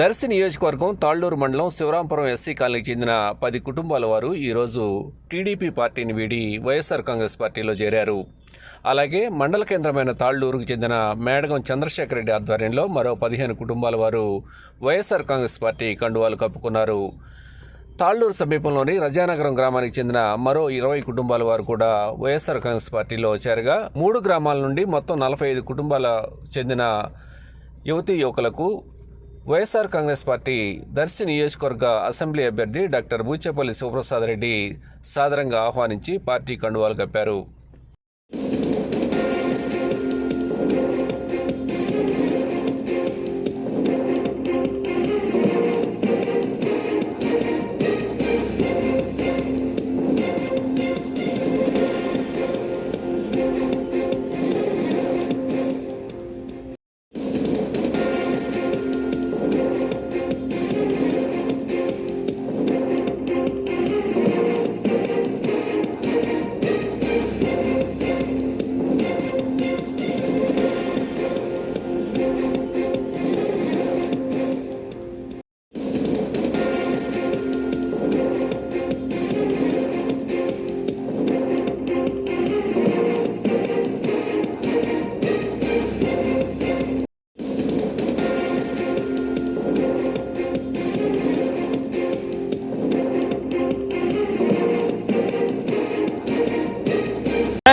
దర్శి నియోజకవర్గం తాళ్ళూరు మండలం శివరాంపురం ఎస్సీ కాలనీకి చెందిన పది కుటుంబాల వారు ఈరోజు టీడీపీ పార్టీని వీడి వైఎస్ఆర్ కాంగ్రెస్ పార్టీలో చేరారు. అలాగే మండల కేంద్రమైన తాళ్ళూరుకు చెందిన మేడగం చంద్రశేఖర్ రెడ్డి ఆధ్వర్యంలో మరో పదిహేను కుటుంబాల వారు వైఎస్ఆర్ కాంగ్రెస్ పార్టీ కండువాలు కప్పుకున్నారు. తాళ్ళూరు సమీపంలోని రజానగరం గ్రామానికి చెందిన మరో ఇరవై కుటుంబాల వారు కూడా వైఎస్ఆర్ కాంగ్రెస్ పార్టీలో చేరగా మూడు గ్రామాల నుండి మొత్తం నలభై ఐదు కుటుంబాల చెందిన యువతీ యువకులకు వైఎస్ఆర్ కాంగ్రెస్ పార్టీ దర్శి నియోజకవర్గ అసెంబ్లీ అభ్యర్థి డాక్టర్ బూచేపల్లి శివప్రసాద్ రెడ్డి సాదరంగా ఆహ్వానించి పార్టీ కండువాలు కప్పారు.